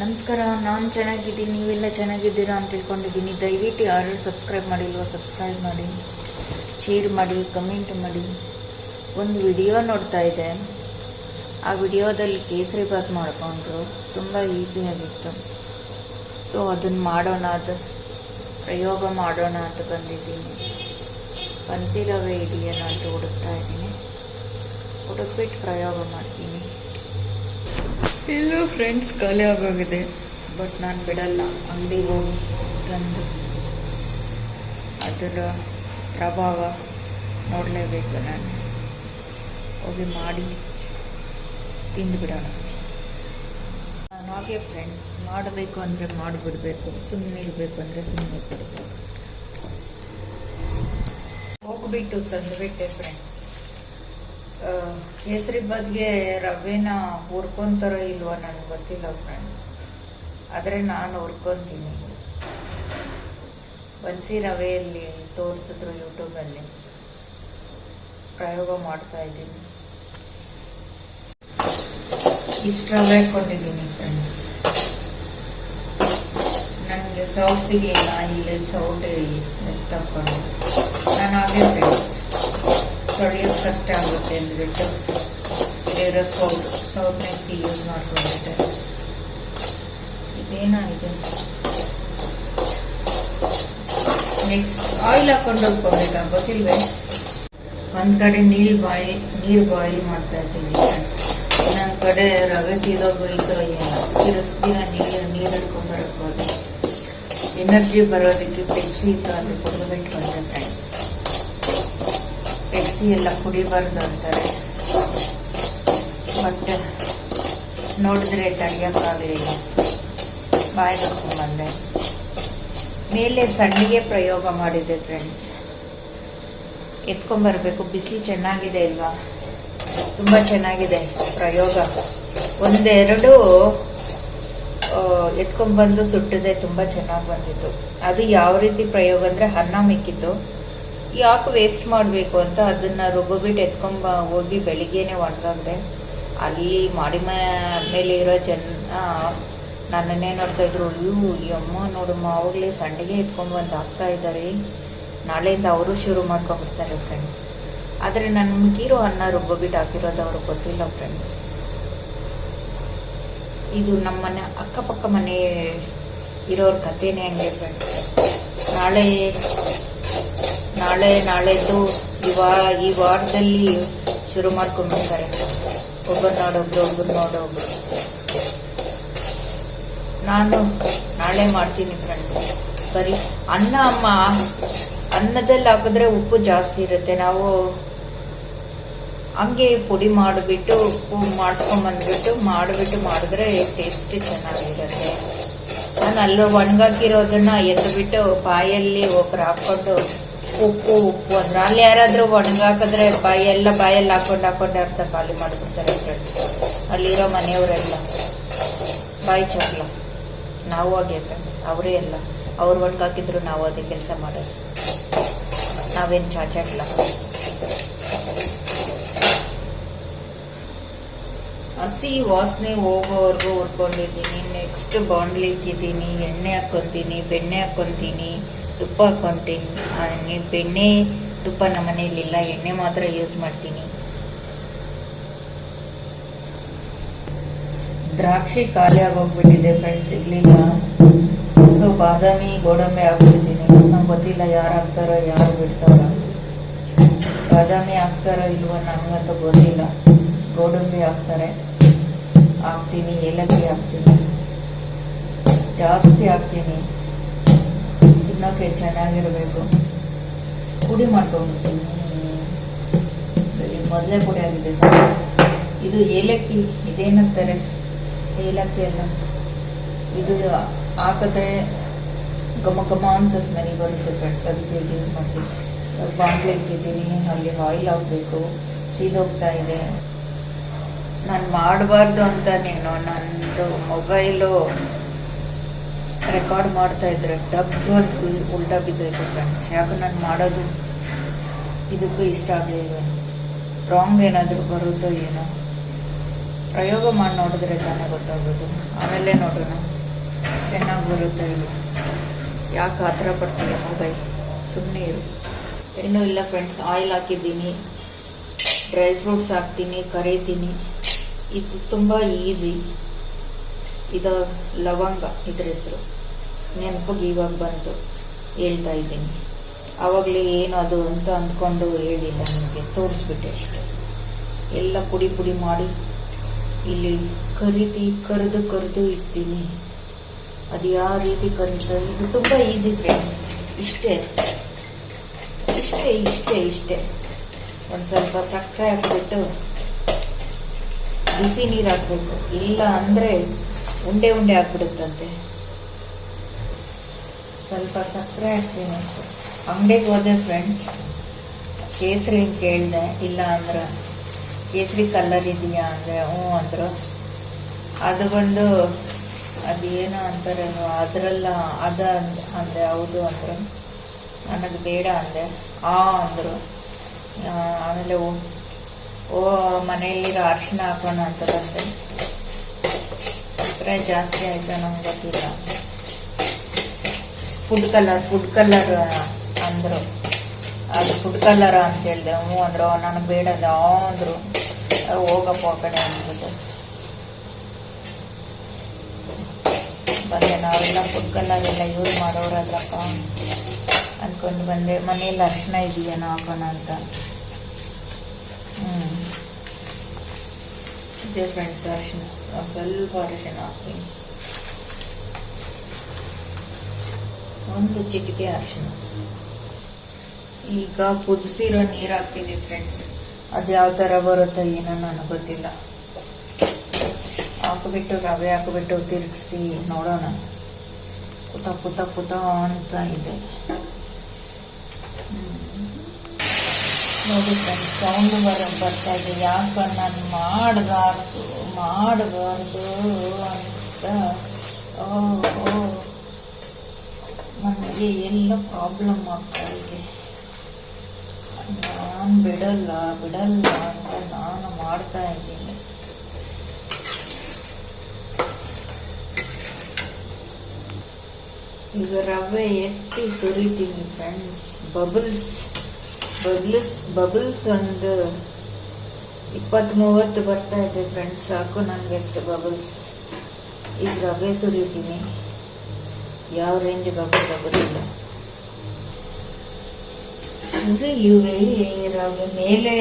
ನಮಸ್ಕಾರ, ನಾನು ಚೆನ್ನಾಗಿದ್ದೀನಿ, ನೀವೆಲ್ಲ ಚೆನ್ನಾಗಿದ್ದೀರಾ ಅಂತ ತಿಳ್ಕೊಂಡಿದ್ದೀನಿ. ದಯವಿಟ್ಟು ಯಾರು ಸಬ್ಸ್ಕ್ರೈಬ್ ಮಾಡಿಲ್ವೋ ಸಬ್ಸ್ಕ್ರೈಬ್ ಮಾಡಿ. ಶೇರ್ ಮಾಡಿ ಕಮೆಂಟ್ ಮಾಡಿ. ಒಂದು ವಿಡಿಯೋ ನೋಡ್ತಾ ಇದ್ದೆ. ಆ ವಿಡಿಯೋದಲ್ಲಿ ಕೇಸರಿ ಬಾತ್ ಮಾಡ್ಕೊಂಡ್ರು ತುಂಬ ಈಸಿಯಾಗಿತ್ತು ಸೊ ಅದನ್ನು ಮಾಡೋಣ, ಅದು ಪ್ರಯೋಗ ಮಾಡೋಣ ಅಂತ ಬಂದಿದ್ದೀನಿ. ಬನ್ಸಿ ರವೆ ಅಂತ ಹುಡುಕ್ತಾ ಇದ್ದೀನಿ. ಹುಡುಕ್ಬಿಟ್ಟು ಪ್ರಯೋಗ ಮಾಡ್ತೀನಿ. ಎಲ್ಲೋ ಫ್ರೆಂಡ್ಸ್ ಖಾಲಿ ಆಗೋಗಿದೆ ಬಟ್ ನಾನು ಬಿಡಲ್ಲ. ಅಂಗಡಿಗೆ ಹೋಗಿ ತಂದು ಅದರ ಪ್ರಭಾವ ನೋಡಲೇಬೇಕು ನಾನು. ಹೋಗಿ ಮಾಡಿ ತಿಂದು ಬಿಡೋಣ. ನಾನು ಹಾಗೆ ಫ್ರೆಂಡ್ಸ್ ಮಾಡಬೇಕು ಅಂದರೆ ಮಾಡಿಬಿಡ್ಬೇಕು ಸುಮ್ಮನೆ ಇರಬೇಕು ಅಂದರೆ ಸುಮ್ಮನೆ ಬಿಡಬೇಕು ಹೋಗ್ಬಿಟ್ಟು ತಂದುಬಿಟ್ಟೆ ಫ್ರೆಂಡ್ಸ್ ಕೇಸರಿ ಬದ್ಗೆ ರವೆನ ಹುರ್ಕೊತಾರೋ ಇಲ್ವೋ ನನಗೆ ಗೊತ್ತಿಲ್ಲ ಫ್ರೆಂಡ್ ಆದರೆ ನಾನು ಹುರ್ಕೊಂತೀನಿ. ಬನ್ಸಿ ರವೆಯಲ್ಲಿ ತೋರಿಸಿದ್ರು ಯೂಟ್ಯೂಬಲ್ಲಿ ಪ್ರಯೋಗ ಮಾಡ್ತಾ ಇದ್ದೀನಿ. ಇಷ್ಟು ರವೆ ಕೊಂಡಿದ್ದೀನಿ ಫ್ರೆಂಡ್ಸ್ ನನಗೆ ಸೌಟ್ ಸಿಗಲಿಲ್ಲ ಇಲ್ಲಿ ಸೌಟ್ ತಕ್ಕೊಂಡು ನಾನು ಫ್ರೆಂಡ್ಸ್ ತೊಳೆಯೋದು ಕಷ್ಟ ಆಗುತ್ತೆ ಅಂದ್ಬಿಟ್ಟು ಇಲ್ಲಿರೋ ಸೌಟ್ ಸೌಟ್ ಮಿಕ್ಸಿ ಯೂಸ್ ಮಾಡ್ಕೊಂಡಿದ್ದೆ ಇದೇನಾಗಿದೆ ನೆಕ್ಸ್ಟ್ ಆಯಿಲ್ ಹಾಕೊಂಡು ಹೋಗ್ಕೋಬೇಕಾ ಗೊತ್ತಿಲ್ವೇ ಒಂದ್ ಕಡೆ ನೀರು ಬಾಯ್ಲ್ ನೀರು ಬಾಯ್ಲ್ ಮಾಡ್ತಾ ಇದ್ದೀನಿ ಇನ್ನೊಂದ್ ಕಡೆ ರವೆ ಸೀದೋಗೋಯ್ತು ಏನೋ ತಿರುಗಿಸ್ದಿರ ನೀರು ನೀರು ಹಿಡ್ಕೊಂಡ್ಬರಕ್ಕೆ ಹೋದೆ ಎನರ್ಜಿ ಬರೋದಕ್ಕೆ ಪೆಪ್ಸಿ ಇತ್ತು ಅದು ಕುಡಿದ್ಬಿಟ್ಟು ಬಂದೆ ಪೆಪ್ಸಿ ಎಲ್ಲ ಕುಡಿಬಾರ್ದು ಅಂತಾರೆ. ಬಟ್ ನೋಡಿದ್ರೆ ತಡೆಯೋಕ್ಕಾಗಲಿಲ್ಲ. ಬಾಯಿ ಬಂದೆ. ಮೇಲೆ ಸಣ್ಣಗೆ ಪ್ರಯೋಗ ಮಾಡಿದೆ ಫ್ರೆಂಡ್ಸ್ ಎತ್ಕೊಂಬರ್ಬೇಕು. ಬಿಸಿಲು ಚೆನ್ನಾಗಿದೆ ಇಲ್ವಾ ತುಂಬ ಚೆನ್ನಾಗಿದೆ ಪ್ರಯೋಗ. ಒಂದೆರಡು ಎತ್ಕೊಂಡ್ಬಂದು ಸುಟ್ಟಿದೆ ತುಂಬ ಚೆನ್ನಾಗಿ ಬಂದಿತ್ತು. ಅದು ಯಾವ ರೀತಿ ಪ್ರಯೋಗ ಅಂದರೆ ಅನ್ನ ಮಿಕ್ಕಿತ್ತು ಯಾಕೆ ವೇಸ್ಟ್ ಮಾಡಬೇಕು ಅಂತ ಅದನ್ನ ರುಬ್ಬಿಬಿಟ್ಟು ಎತ್ಕೊಂಬ ಹೋಗಿ ಬೆಳಿಗ್ಗೆನೇ ಒಣಗಾಗದೆ ಅಲ್ಲಿ ಮಾಡಿ ಮೇಲೆ ಇರೋ ಜನ ನನ್ನನ್ನೇ ನೋಡ್ತಾ ಇದ್ರು, ಅಯ್ಯೋ ಅಮ್ಮ ನೋಡಮ್ಮ ಅವಾಗಲೇ ಸಂಡಿಗೆ ಎತ್ಕೊಂಡ್ಬಂದು ಹಾಕ್ತಾ ಇದ್ದಾರೆ. ನಾಳೆಯಿಂದ ಅವರು ಶುರು ಮಾಡ್ಕೊಂಡ್ಬಿಡ್ತಾರೆ ಫ್ರೆಂಡ್ಸ್ ಆದರೆ ನಾನು ಮುಗಿರೋ ಅನ್ನ ರುಬ್ಬೋಬಿಟ್ಟು ಹಾಕಿರೋದು ಅವ್ರಿಗೆ ಗೊತ್ತಿಲ್ಲ ಫ್ರೆಂಡ್ಸ್ ಇದು ನಮ್ಮ ಮನೆ ಅಕ್ಕಪಕ್ಕ ಮನೆ ಇರೋರ ಕಥೆನೇ ಹಂಗೆ ಫ್ರೆಂಡ್ಸ್ ನಾಳೆ ನಾಳೆ ನಾಳೆದ್ದು ಈ ವಾ ಈ ವಾರದಲ್ಲಿ ಶುರು ಮಾಡ್ಕೊಂಡ್ಬಿಡ್ತಾರೆ. ಒಬ್ಬರು ನೋಡೊಬ್ರು ಒಬ್ರು ನೋಡೊಬ್ರು ನಾನು ನಾಳೆ ಮಾಡ್ತೀನಿ ಫ್ರೆಂಡ್ಸ್ ಸರಿ ಅನ್ನ, ಅಮ್ಮ. ಅನ್ನದಲ್ಲಿ ಹಾಕಿದ್ರೆ ಉಪ್ಪು ಜಾಸ್ತಿ ಇರುತ್ತೆ. ನಾವು ಹಂಗೆ ಪುಡಿ ಮಾಡಿಬಿಟ್ಟು, ಉಪ್ಪು ಮಾಡ್ಕೊಂಬಂದ್ಬಿಟ್ಟು ಮಾಡಿಬಿಟ್ಟು ಮಾಡಿದ್ರೆ ಟೇಸ್ಟಿ ಚೆನ್ನಾಗಿರುತ್ತೆ. ನಾನು ಅಲ್ಲೂ ಒಣಗಾಕಿರೋದನ್ನ ಎದ್ದುಬಿಟ್ಟು ಬಾಯಲ್ಲಿ ಒಬ್ಬರು ಹಾಕೊಂಡು ಉಪ್ಪು ಉಪ್ಪು ಅಂದ್ರೆ ಅಲ್ಲಿ ಯಾರಾದ್ರೂ ಒಣಗಾಕಿದ್ರೆ ಬಾಯಿ ಎಲ್ಲ ಬಾಯಲ್ಲಿ ಹಾಕೊಂಡು ಹಾಕೊಂಡು ಅರ್ಧ ಖಾಲಿ ಮಾಡಿಬಿಡ್ತಾರೆ ಫ್ರೆಂಡ್ಸ್ ಅಲ್ಲಿರೋ ಮನೆಯವರೆಲ್ಲ. ಬಾಯಿ ಚಕ್ಲ ನಾವು ಹಾಗೆ ಫ್ರೆಂಡ್ಸ್ ಅವರೇ ಎಲ್ಲ ಅವ್ರು ಒಣಗಾಕಿದ್ರು ನಾವು ಅದೇ ಕೆಲಸ ಮಾಡೋದು. ನಾವೇನು ಚಾಚಾಟ್ಲ ಹಸಿ ವಾಸನೆ ಹೋಗೋವರೆಗೂ ಹುರ್ಕೊಂಡಿದ್ದೀನಿ ನೆಕ್ಸ್ಟ್ ಬಾಂಡ್ಲಿ ಇಕ್ಕಿದ್ದೀನಿ ಎಣ್ಣೆ ಹಾಕ್ಕೊಂತೀನಿ, ಬೆಣ್ಣೆ ಹಾಕ್ಕೊಂತೀನಿ. ತುಪ್ಪ ಹಾಕ್ಕೊತೀನಿ ಹಾಗೆ ಬೆಣ್ಣೆ ತುಪ್ಪ ನಮ್ಮ ಮನೆಯಲ್ಲಿಲ್ಲ, ಎಣ್ಣೆ ಮಾತ್ರ ಯೂಸ್ ಮಾಡ್ತೀನಿ. ದ್ರಾಕ್ಷಿ ಖಾಲಿ ಆಗೋಗ್ಬಿಟ್ಟಿದೆ ಫ್ರೆಂಡ್ಸ್ ಇರ್ಲಿಲ್ಲ. ಸೊ ಬಾದಾಮಿ, ಗೋಡಂಬಿ ಹಾಕ್ಬಿಡ್ತೀನಿ. ನಂಗೆ ಗೊತ್ತಿಲ್ಲ ಯಾರು ಹಾಕ್ತಾರೋ, ಯಾರು ಬಿಡ್ತಾರೋ. ಬಾದಾಮಿ ಹಾಕ್ತಾರೋ ಇಲ್ವೋ ನನಗಂತೂ ಗೊತ್ತಿಲ್ಲ. ಗೋಡಂಬಿ ಹಾಕ್ತಾರೆ. ಹಾಕ್ತೀನಿ, ಏಲಕ್ಕಿ ಹಾಕ್ತೀನಿ. ಜಾಸ್ತಿ ಹಾಕ್ತೀನಿ. ತಿನ್ನೋಕೆ ಚೆನ್ನಾಗಿರಬೇಕು. ಪುಡಿ ಮಾಡ್ಕೊಂಡ್ಬಿಡ್ತೀನಿ. ಮೊದಲೇ ಪುಡಿ ಆಗಿದೆ ಇದು ಏಲಕ್ಕಿ, ಇದೇನಂತಾರೆ? ಏಲಕ್ಕಿ ಎಲ್ಲ ಇದು ಹಾಕಿದ್ರೆ ಘಮ ಘಮ ಅಂತ ಸ್ಮೆಲ್ ಬರುತ್ತೆ ಫ್ರೆಂಡ್ಸ್ ಅದಕ್ಕೆ ಯೂಸ್ ಮಾಡ್ತೀವಿ ಬಾಂಡ್ಲೆ ಇಟ್ಟಿದ್ದೀನಿ. ಅಲ್ಲಿ ಆಯಿಲ್ ಹಾಕಬೇಕು. ಸೀದೋಗ್ತಾ ಇದೆ. ನಾನು ಮಾಡಬಾರ್ದು ಅಂತ ನೀನು. ನಂದು ಮೊಬೈಲು ರೆಕಾರ್ಡ್ ಮಾಡ್ತಾ ಇದ್ರೆ ಡಬ್ ಅಂತ ಉಲ್ಟಾ ಬಿದ್ದೋಯ್ತು ಫ್ರೆಂಡ್ಸ್ ಯಾಕೆ ನಾನು ಮಾಡೋದು ಇದಕ್ಕೂ ಇಷ್ಟ ಆಗಲಿಲ್ಲ ರಾಂಗ್ ಏನಾದರೂ ಬರುತ್ತೋ ಏನೋ. ಪ್ರಯೋಗ ಮಾಡಿ ನೋಡಿದ್ರೆ ತಾನೇ ಗೊತ್ತಾಗೋದು. ಆಮೇಲೆ ನೋಡೋಣ. ಚೆನ್ನಾಗಿ ಬರುತ್ತೆ ಇಲ್ಲ ಯಾಕೆ ಆ ಥರ ಪಡ್ತೀಯ ಮೊಬೈಲ್ ಸುಮ್ಮನೆ ಇರು. ಏನೂ ಇಲ್ಲ ಫ್ರೆಂಡ್ಸ್ ಆಯಿಲ್ ಹಾಕಿದ್ದೀನಿ. ಡ್ರೈ ಫ್ರೂಟ್ಸ್ ಹಾಕ್ತೀನಿ, ಕರಿತೀನಿ. ಇದು ತುಂಬ ಈಸಿ ಇದು ಲವಂಗ ಇದ್ರ ಹೆಸರು. ನೆನಪಿಗೆ ಇವಾಗ ಬಂತು. ಹೇಳ್ತಾ ಇದ್ದೀನಿ. ಆವಾಗಲೇ ಏನು ಅದು ಅಂತ ಅಂದ್ಕೊಂಡು ಹೇಳಿಲ್ಲ ನಿಮಗೆ. ತೋರಿಸ್ಬಿಟ್ಟೆ ಅಷ್ಟೆ. ಎಲ್ಲ ಪುಡಿ ಪುಡಿ ಮಾಡಿ ಇಲ್ಲಿ ಕರಿತಿ, ಕರೆದು ಕರೆದು ಇಡ್ತೀನಿ. ಅದು ಯಾವ ರೀತಿ ಕರೀತಾ ಇದು ತುಂಬ ಈಸಿ ಫ್ರೆಂಡ್ಸ್ ಇಷ್ಟೇ. ಇಷ್ಟೇ ಇಷ್ಟೇ ಇಷ್ಟೇ. ಒಂದು ಸ್ವಲ್ಪ ಸಕ್ಕರೆ ಹಾಕ್ಬಿಟ್ಟು ಬಿಸಿ ನೀರು ಹಾಕ್ಬೇಕು. ಇಲ್ಲ ಅಂದರೆ ಉಂಡೆ ಉಂಡೆ ಆಗ್ಬಿಡುತ್ತಂತೆ. ಸ್ವಲ್ಪ ಸಕ್ಕರೆ ಹಾಕ್ತೀನಿ ಅಂಗಡಿಗೆ ಹೋದೆ ಫ್ರೆಂಡ್ಸ್ ಕೇಸರಿ ಕೇಳಿದೆ? ಇಲ್ಲ ಅಂದ್ರೆ, ಕೇಸರಿ ಕಲರ್ ಇದೆಯಾ ಅಂದರೆ, ಹ್ಞೂ ಅಂದರು. ಅದು ಬಂದು ಅದು ಏನೋ ಅಂತಾರೆ ಅದರಲ್ಲ, ಅದ ಅಂದ್- ಹೌದು ಅಂದರು. ನನಗೆ ಬೇಡ ಅಂದೆ. ಆ ಅಂದರು. ಆಮೇಲೆ ಓ ಓ, ಮನೆಯಲ್ಲಿರೋ ಅರ್ಶಿನ ಹಾಕೋಣ ಅಂತ ಸಕ್ಕರೆ ಜಾಸ್ತಿ ಆಯ್ತಾ, ನಂಗೆ ಗೊತ್ತಿಲ್ಲ. ಫುಡ್ ಕಲರ್ ಫುಡ್ ಕಲರ್ ಅಂದರು. ಅದು ಫುಡ್ ಕಲರ್ ಅಂತ ಹೇಳಿದೆ, ಹ್ಞೂ ಅಂದರು. ನನಗೆ ಬೇಡ ಅಂದರು. ಹೋಗಪ್ಪ ಆ ಕಡೆ ಅಂದ್ಬಿಟ್ಟು. ಬಂದೆ ನಾವೆಲ್ಲ ಫುಡ್ ಕಲರ್ ಎಲ್ಲ ಯೂಸ್ ಮಾಡೋರಲ್ಲಪ್ಪ ಅಂದ್ಕೊಂಡು ಬಂದೆ ಮನೆಯಲ್ಲಿ ಅರ್ಶನ ಇದೆಯೇನೋ ಹಾಕೋಣ ಅಂತ. ಹ್ಞೂ ಇದೆ ಫ್ರೆಂಡ್ಸ್ ಅರಿಶಿನ ಒಂದು ಸ್ವಲ್ಪ ಅರಿಶಿನ ಹಾಕ್ತೀನಿ ಒಂದು ಚಿಟಿಕೆ ಅರಿಶಿನ ಈಗ ಕುದಿಸಿರೋ ನೀರು ಹಾಕ್ತೀನಿ ಫ್ರೆಂಡ್ಸ್ ಅದು ಯಾವ ಥರ ಬರುತ್ತೋ ಏನೋ ನನಗೆ ಗೊತ್ತಿಲ್ಲ. ಹಾಕ್ಬಿಟ್ಟು, ರವೆ ಹಾಕ್ಬಿಟ್ಟು ತಿರುಗಿಸಿ ನೋಡೋಣ. ಪುಟ ಪುಟ ಪುಟ ಅಂತ ಇದೆ. ನೋಡಿ ಫ್ರೆಂಡ್ಸ್ ಸೌಂಡ್ ಬರ ಬರ್ತಾ ಇದೆ ಯಾಕೆ ನಾನು ಮಾಡಬಾರ್ದು ಮಾಡಬಾರ್ದು ಅಂತ ಓ ಓ ನನಗೆ ಎಲ್ಲ ಪ್ರಾಬ್ಲಮ್ ಆಗ್ತಾ ಇದೆ ನಾನು ಬಿಡಲ್ಲ ಬಿಡಲ್ಲ ಅಂತ ನಾನು ಮಾಡ್ತಾ ಇದ್ದೀನಿ ಈಗ ರವೆ ಎತ್ತಿ ಸುರಿತೀನಿ ಫ್ರೆಂಡ್ಸ್ ಬಬಲ್ಸ್ ಬಬಲ್ಸ್ ಬಬಲ್ಸ್ ಒಂದು ಇಪ್ಪತ್ತ್ ಮೂವತ್ತು ಬರ್ತಾ ಇದೆ ಫ್ರೆಂಡ್ಸ್ ಸಾಕು ನನಗೆ ಅಷ್ಟು ಬಬಲ್ಸ್ ಈಗ ರವೆ ಸುರಿತೀನಿ. ಯಾವ ರೇಂಜ್ ಬಬಲ್ ಬರೋದಿಲ್ಲ ಸುರಿಯುವೆ ರವೆ ಮೇಲೆ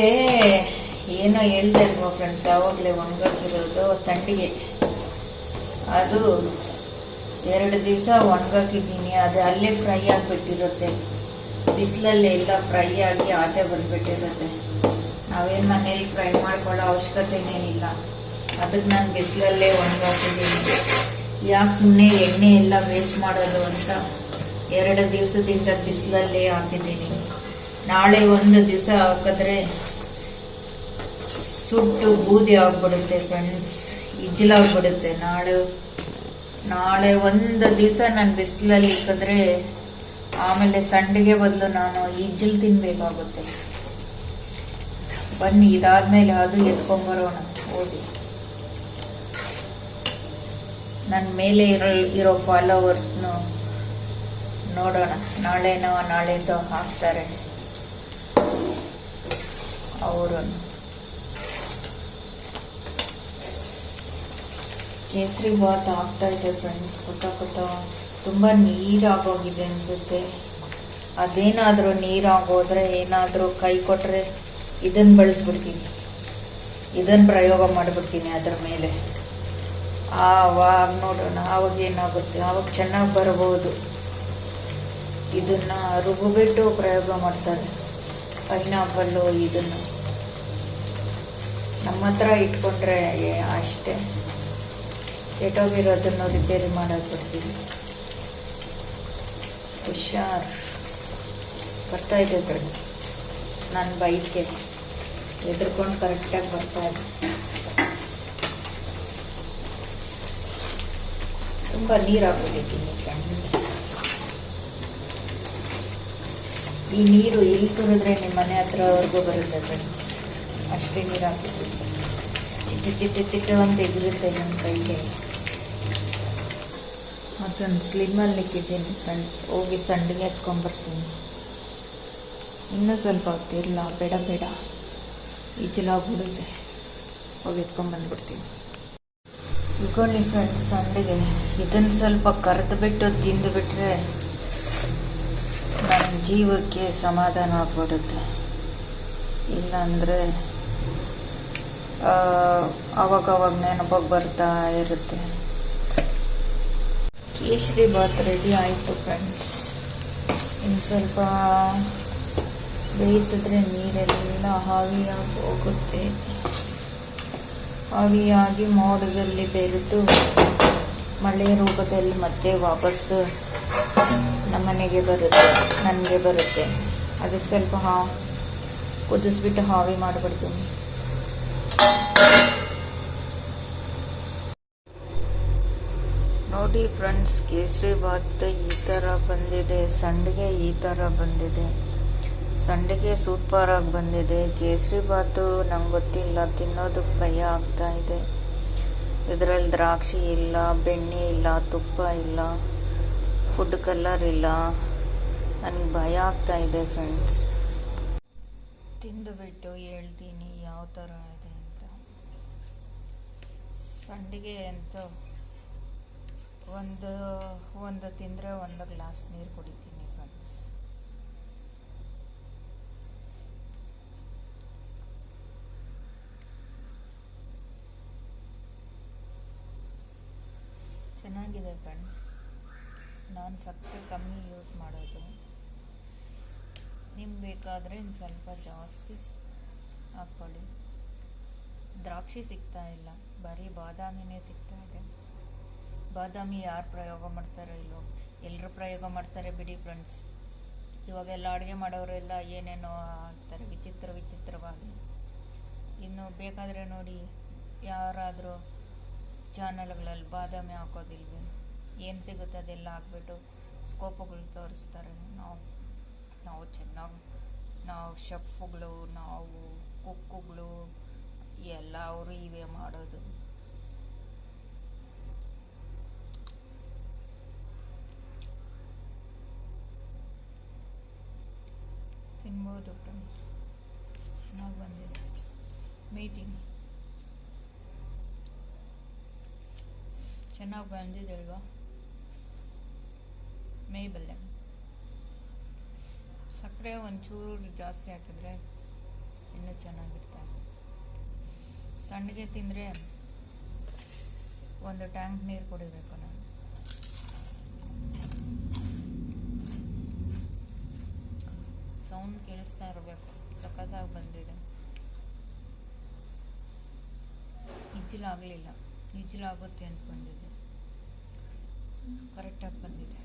ಏನೋ ಹೇಳ್ತಾ ಇರ್ಬೋ ಫ್ರೆಂಡ್ಸ್ ಯಾವಾಗಲೇ ಒಣಗಾಕಿರೋದು ಸಂಡಿಗೆ. ಅದು ಎರಡು ದಿವಸ ಒಣಗಾಕಿದ್ದೀನಿ. ಅದು ಅಲ್ಲೇ ಫ್ರೈ ಆಗಿಬಿಟ್ಟಿರುತ್ತೆ. ಬಿಸಿಲಲ್ಲಿ ಎಲ್ಲ ಫ್ರೈ ಆಗಿ ಆಚೆ ಬಂದ್ಬಿಟ್ಟಿರುತ್ತೆ ನಾವೇನು ಮನೇಲಿ ಫ್ರೈ ಮಾಡ್ಕೊಳ್ಳೋ ಅವಶ್ಯಕತೆನೇನಿಲ್ಲ. ಅದಕ್ಕೆ ನಾನು ಬಿಸಿಲಲ್ಲೇ ಒಣಗಾಕಿದ್ದೀನಿ ಯಾಕೆ ಸುಮ್ಮನೆ ಎಣ್ಣೆ ಎಲ್ಲ ವೇಸ್ಟ್ ಮಾಡೋದು ಅಂತ ಎರಡು ದಿವಸದಿಂದ ಬಿಸಿಲಲ್ಲೇ ಹಾಕಿದ್ದೀನಿ. ನಾಳೆ ಒಂದು ದಿವಸ ಹಾಕಿದ್ರೆ ಸುಟ್ಟು ಬೂದಿ ಆಗ್ಬಿಡುತ್ತೆ ಫ್ರೆಂಡ್ಸ್ ಇಜ್ಲಾಗ್ಬಿಡುತ್ತೆ ನಾಳೆ ನಾಳೆ ಒಂದು ದಿವಸ ನಾನು ಬಿಸಿಲಲ್ಲಿ ಇಕ್ಕಿದ್ರೆ ಆಮೇಲೆ ಸಂಡಿಗೆ ಬದಲು ನಾನು ಇಜ್ಜಲ್ ತಿನ್ಬೇಕಾಗುತ್ತೆ. ಬನ್ನಿ, ಇದಾದ್ಮೇಲೆ ಅದು ಎತ್ಕೊಂಬರೋಣ ಹೋಗಿ ನನ್ನ ಮೇಲೆ ಇರೋ ಇರೋ ಫಾಲೋವರ್ಸ್ನು ನೋಡೋಣ. ನಾಳೆನೋ ನಾಳೆದೋ ಹಾಕ್ತಾರೆ. ಅವರು. ಕೇಸರಿ ಬಾತ್ ಆಗ್ತಾ ಇದೆ ಫ್ರೆಂಡ್ಸ್ ಕೊತ್ತ ಕೊತ್ತ ತುಂಬ ನೀರಾಗೋಗಿದೆ ಅನ್ಸುತ್ತೆ. ಅದೇನಾದರೂ ನೀರಾಗೋದ್ರೆ ಏನಾದರೂ ಕೈ ಕೊಟ್ಟರೆ ಇದನ್ನು ಬಳಸ್ಬಿಡ್ತೀನಿ. ಇದನ್ನು ಪ್ರಯೋಗ ಮಾಡಿಬಿಡ್ತೀನಿ ಅದ್ರ ಮೇಲೆ. ಆವಾಗ ನೋಡೋಣ, ಆವಾಗ ಏನಾಗುತ್ತೆ, ಆವಾಗ ಚೆನ್ನಾಗಿ ಬರಬಹುದು ಇದನ್ನು ರುಬ್ಬಿಬಿಟ್ಟು ಪ್ರಯೋಗ ಮಾಡ್ತಾರೆ. ಪೈನಾಪಲ್ಲು ಇದನ್ನು. ನಮ್ಮ ಹತ್ರ ಇಟ್ಕೊಂಡ್ರೆ ಅಷ್ಟೇ. ಕೆಟ್ಟೋಗಿರೋದನ್ನು ರಿಪೇರಿ ಮಾಡೋದು ಬರ್ತೀವಿ ಹುಷಾರ್. ಬರ್ತಾ ಇದೆ ಫ್ರೆಂಡ್ಸ್ ನಾನು ಬೈಕ್ಗೆ ಎದ್ರಕೊಂಡು ಕರೆಕ್ಟಾಗಿ ಬರ್ತಾ ಇದೆ ತುಂಬ ನೀರು ಫ್ರೆಂಡ್ಸ್ ಈ ನೀರು ಇಲ್ಲಿ ಸುರಿದ್ರೆ ನಿಮ್ಮ ಮನೆ ಹತ್ರವರೆಗೂ ಬರುತ್ತೆ ಫ್ರೆಂಡ್ಸ್ ಅಷ್ಟೇ ನೀರು ಹಾಕಿದ್ದೀನಿ ಚಿಟ್ಟ ಚಿಟ್ಟ ಚಿಟ್ಟು ಅಂತ ಎದುರುತ್ತೆ ನಮ್ಮ ಕೈಗೆ. ಮತ್ತೊಂದು ಸ್ಲಿಮ್ಮಲ್ಲಿ ಇಕ್ಕಿದ್ದೀನಿ ಫ್ರೆಂಡ್ಸ್ ಹೋಗಿ ಸಂಡಿಗೆ ಎತ್ಕೊಂಡ್ಬರ್ತೀನಿ. ಇನ್ನೂ ಸ್ವಲ್ಪ ಹೊತ್ತಿರಲ್ಲ ಬೇಡ ಬೇಡ. ಈಜಲಾಗ್ಬಿಡುತ್ತೆ ಹೋಗಿ ಎತ್ಕೊಂಡ್ಬಂದ್ಬಿಡ್ತೀನಿ. ಇಟ್ಕೊಳ್ಳಿ ಫ್ರೆಂಡ್ಸ್ ಸಂಡಿಗೆ. ಇದನ್ನು ಸ್ವಲ್ಪ ಕರೆದು ಬಿಟ್ಟು ತಿಂದು ಬಿಟ್ರೆ ನನ್ನ ಜೀವಕ್ಕೆ ಸಮಾಧಾನ ಆಗ್ಬಿಡುತ್ತೆ. ಇಲ್ಲಾಂದರೆ ಅವಾಗವಾಗ ಅವಾಗ ನೆನಪಾಗಿ ಬರ್ತಾ ಇರುತ್ತೆ. ಕೇಸರಿ ಬಾತ್ ರೆಡಿ ಆಯಿತು ಫ್ರೆಂಡ್ಸ್ ಇನ್ನು ಸ್ವಲ್ಪ ಬೇಯಿಸಿದ್ರೆ ನೀರೆಲ್ಲ ಹಾವಿಯಾಗಿ ಹೋಗುತ್ತೆ. ಆವಿಯಾಗಿ ಮೋಡದಲ್ಲಿ ಬೆರೆದು ಮಳೆ ರೂಪದಲ್ಲಿ ಮತ್ತೆ ವಾಪಸ್ಸು ನಮ್ಮನೆಗೆ ಬರುತ್ತೆ, ನನಗೆ ಬರುತ್ತೆ. ಅದಕ್ಕೆ ಸ್ವಲ್ಪ ಹಾ ಕುದಿಸ್ಬಿಟ್ಟು ಹಾವಿ ಮಾಡಿಬಿಡ್ತೀನಿ. ನೋಡಿ ಫ್ರೆಂಡ್ಸ್, ಕೇಸರಿ ಬಾತ್ ಈ ಥರ ಬಂದಿದೆ, ಸಂಡಿಗೆ ಈ ಥರ ಬಂದಿದೆ. ಸಂಡಿಗೆ ಸೂಪರಾಗಿ ಬಂದಿದೆ. ಕೇಸರಿ ಬಾತು ನಂಗೆ ಗೊತ್ತಿಲ್ಲ ತಿನ್ನೋದಕ್ಕೆ ಭಯ ಆಗ್ತಾ ಇದೆ. ಇದರಲ್ಲಿ ದ್ರಾಕ್ಷಿ ಇಲ್ಲ, ಬೆಣ್ಣೆ ಇಲ್ಲ, ತುಪ್ಪ ಇಲ್ಲ ಫುಡ್ ಕಲರ್ ಇಲ್ಲ. ನನಗೆ ಭಯ ಆಗ್ತಾ ಇದೆ ಫ್ರೆಂಡ್ಸ್. ತಿಂದುಬಿಟ್ಟು ಹೇಳ್ತೀನಿ, ಯಾವ ಥರ ಇದೆ ಅಂತ. ಸಂಡಿಗೆ ಅಂತ ಒಂದು ಒಂದು ತಿಂದರೆ ಒಂದು ಗ್ಲಾಸ್ ನೀರು ಕುಡಿತೀನಿ ಫ್ರೆಂಡ್ಸ್ ಚೆನ್ನಾಗಿದೆ ಫ್ರೆಂಡ್ಸ್ ನಾನು ಸಕ್ಕರೆ ಕಮ್ಮಿ ಯೂಸ್ ಮಾಡೋದು. ನಿಮ್ಗೆ ಬೇಕಾದರೆ ಇನ್ನು ಸ್ವಲ್ಪ ಜಾಸ್ತಿ ಹಾಕ್ಕೊಳ್ಳಿ. ದ್ರಾಕ್ಷಿ ಸಿಗ್ತಾ ಇಲ್ಲ. ಬರೀ ಬಾದಾಮಿನೇ ಸಿಗ್ತಾ ಇದೆ. ಬಾದಾಮಿ ಯಾರು ಪ್ರಯೋಗ ಮಾಡ್ತಾರೋ ಇಲ್ಲೋ? ಎಲ್ಲರೂ ಪ್ರಯೋಗ ಮಾಡ್ತಾರೆ ಬಿಡಿ ಫ್ರೆಂಡ್ಸ್. ಇವಾಗೆಲ್ಲ ಅಡುಗೆ ಮಾಡೋರೆಲ್ಲ ಏನೇನೋ ಹಾಕ್ತಾರೆ, ವಿಚಿತ್ರ ವಿಚಿತ್ರವಾಗಿ. ಇನ್ನು ಬೇಕಾದರೆ ನೋಡಿ, ಯಾರಾದರೂ ಚಾನಲ್ಗಳಲ್ಲಿ ಬಾದಾಮಿ ಹಾಕೋದಿಲ್ವೇ ಏನು ಸಿಗುತ್ತೆ ಅದೆಲ್ಲ ಹಾಕ್ಬಿಟ್ಟು ಸ್ಕೋಪುಗಳು ತೋರಿಸ್ತಾರೆ. ನಾವು ನಾವು ಚೆನ್ನಾಗಿ, ನಾವು ಶೆಫ್ಗಳು, ನಾವು ಕುಕ್ಕುಗಳು, ಎಲ್ಲ ಅವರು ಇವೇ ಮಾಡೋದು. ತಿನ್ಬೋದು ಫ್ರೆಂಡ್ಸ್ ಚೆನ್ನಾಗಿ ಬಂದಿದೆ. ಮೀಟಿಂಗ್ ಚೆನ್ನಾಗಿ ಬಂದಿದೆ ಅಲ್ವಾ ಮೇಯ್ಬಲ್ಲೆ ಸಕ್ಕರೆ ಒಂಚೂರು ಜಾಸ್ತಿ ಹಾಕಿದ್ರೆ ಇನ್ನೂ ಚೆನ್ನಾಗಿರುತ್ತೆ ಸಣ್ಣಗೆ ತಿಂದರೆ ಒಂದು ಟ್ಯಾಂಕ್ ನೀರು ಕುಡಿಬೇಕು ನಾನು. ಸೌಂಡ್ ಕೇಳಿಸ್ತಾ ಇರಬೇಕು ಸಖತ್ತಾಗಿ ಬಂದಿದೆ ಇಜ್ಜಿಲಾಗಲಿಲ್ಲ ಅಂತ ಅಂದ್ಕೊಂಡಿದ್ದೆ ಕರೆಕ್ಟಾಗಿ ಬಂದಿದೆ